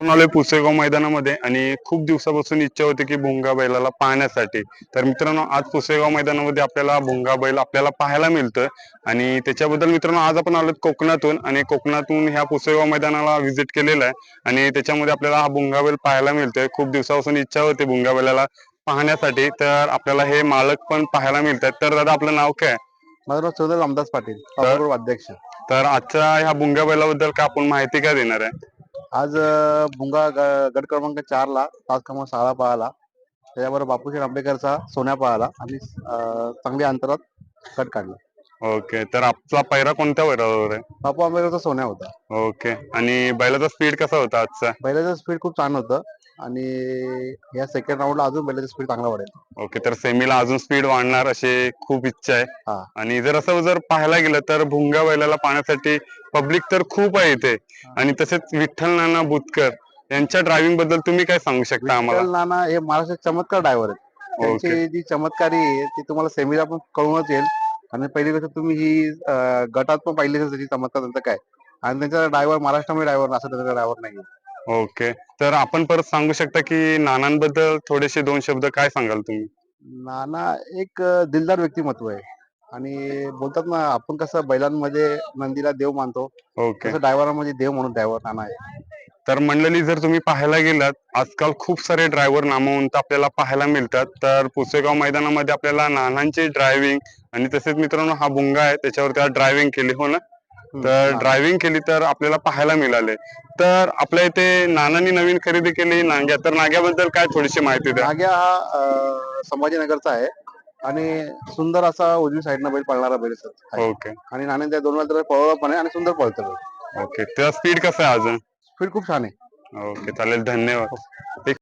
आलोय पुसेगाव मैदानामध्ये आणि खूप दिवसापासून इच्छा होती की भुंगा बैलाला पाहण्यासाठी. तर मित्रांनो आज पुसेगाव मैदानामध्ये आपल्याला भुंगा बैल आपल्याला पाहायला मिळतं आणि त्याच्याबद्दल मित्रांनो आज आपण आलोत कोकणातून आणि कोकणातून ह्या पुसेगाव मैदानाला व्हिजिट केलेलं आहे. आणि त्याच्यामध्ये आपल्याला हा भुंगा बैल पाहायला मिळतोय. खूप दिवसापासून इच्छा होती भुंगा बैलाला पाहण्यासाठी. तर आपल्याला हे मालक पण पाहायला मिळतात. तर दादा आपलं नाव काय? माझं नाव चौधरी रामदास पाटील अध्यक्ष. तर आजच्या ह्या भुंगा बैलाबद्दल काय आपण माहिती काय देणार आहे? आज भुंगा गट क्रमांक चार ला तास क्रमांक सहा पळाला. त्याच्याबरोबर बापूशेठ आंबेकरचा सोन्या पळाला आणि चांगल्या अंतरात कट काढला. ओके तर आपला पैरा कोणत्या बैलावर आहे? बापू आंबेकरचा सोन्या होता. ओके आणि बैलाचा स्पीड कसा होता आजचा? बैलाचं स्पीड खूप छान होतं आणि या सेकंड राऊंडला अजून बैलाचं स्पीड चांगला वाढेल. ओके तर सेमीला अजून स्पीड वाढणार अशी खूप इच्छा आहे. हा. आणि जर असं जर पाहायला गेलं तर भुंगा बैलाला पाहण्यासाठी पब्लिक तर खूप आहे इथे. आणि तसेच विठ्ठल नाना बुतकर यांच्या ड्रायव्हिंगबद्दल तुम्ही काय सांगू शकता आम्हाला? विठ्ठल नाना हे महाराष्ट्राचे चमत्कार ड्रायव्हर आहेत. त्यांची जी चमत्कारी आहे ती तुम्हाला सेमीला पण कळूनच येईल. आणि पहिली गोष्ट तुम्ही ही अं, गटात पण पाहिली असेल त्याची चमत्कार त्यांचं काय. आणि त्यांचा ड्रायव्हर महाराष्ट्रामध्ये ड्रायव्हर असं त्यांचा ड्रायव्हर नाही ओके. तर आपण परत सांगू शकता की नानांबद्दल थोडेसे दोन शब्द काय सांगाल तुम्ही? नाना एक अं, दिलदार व्यक्तिमत्व आहे. आणि बोलतात ना आपण कसं बैलांमध्ये नंदीला देव मानतो. ओके. तसं ड्रायव्हरांमध्ये देव म्हणून ड्रायव्हर नाना आहे. तर मंडळी जर तुम्ही पाहायला गेलात आजकाल खूप सारे ड्रायव्हर नामवंत आपल्याला पाहायला मिळतात. तर पुसेगाव मैदानामध्ये आपल्याला नानांची ड्रायव्हिंग आणि तसेच मित्रांनो हा भुंगा आहे त्याच्यावर त्या ड्रायव्हिंग केली हो ना? तर. ड्रायव्हिंग केली तर आपल्याला पाहायला मिळाले. तर आपल्या इथे नानांनी नवीन खरेदी केली. नाग्या तर नाग्याबद्दल काय थोडीशी माहिती द्या? नाग्या हा संभाजीनगरचा आहे आणि सुंदर असा उजवी साईडनं बैल पळणारा बैल. ओके. आणि नाणे त्या दोन वेळा पळवला पण आहे आणि सुंदर पळतो ओके. त्याचा स्पीड कसा आहे अजून फिर खूप छान आहे. ओके चालेल धन्यवाद.